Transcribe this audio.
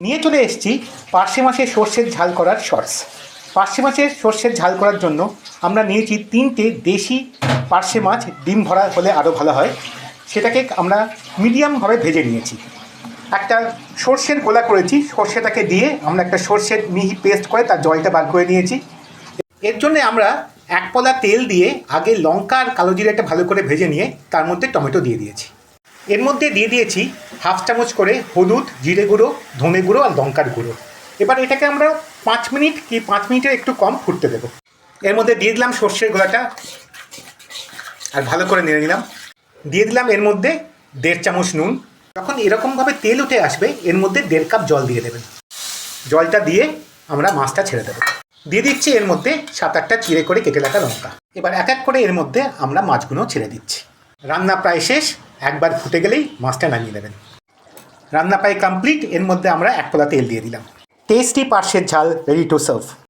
নিয়ে চলে এসেছি পার্শে মাসে সর্ষের ঝাল করার শর্টস। পার্শে মাছের সর্ষের ঝাল করার জন্য আমরা নিয়েছি তিনটে দেশি পার্শে মাছ, ডিম ভরা হলে আরও ভালো হয়। সেটাকে আমরা মিডিয়ামভাবে ভেজে নিয়েছি। একটা সর্ষের গোলা করেছি, সর্ষেটাকে দিয়ে আমরা একটা সর্ষের মিহি পেস্ট করে তার জলটা বার করে নিয়েছি। এর জন্যে আমরা এক পলা তেল দিয়ে আগে লঙ্কা আর কালো জিরাটা ভালো করে ভেজে নিয়ে তার মধ্যে টমেটো দিয়ে দিয়েছি। এর মধ্যে দিয়ে দিয়েছি হাফ চামচ করে হলুদ, জিরে গুঁড়ো, ধনে গুঁড়ো আর লঙ্কার গুঁড়ো। এবার এটাকে আমরা পাঁচ মিনিট কি পাঁচ মিনিটের একটু কম ফুটতে দেবো। এর মধ্যে দিয়ে দিলাম সর্ষের গোলাটা আর ভালো করে নেড়ে নিলাম। দিয়ে দিলাম এর মধ্যে দেড় চামচ নুন। যখন এরকমভাবে তেল উঠে আসবে, এর মধ্যে দেড় কাপ জল দিয়ে দেবেন। জলটা দিয়ে আমরা মাছটা ছেড়ে দেবো। দিয়ে দিচ্ছি এর মধ্যে সাত আটটা চিড়ে করে কেটে রাখা লঙ্কা। এবার এক এক করে এর মধ্যে আমরা মাছগুলো ছেড়ে দিচ্ছি। রান্না প্রায় শেষ। একবার ফুটে গেলেই মাছটা নামিয়ে নেবেন। রান্না প্রায় কমপ্লিট এর মধ্যে আমরা এক পোলা তেল দিয়ে দিলাম। টেস্টি পার্শের ঝাল রেডি টু সার্ভ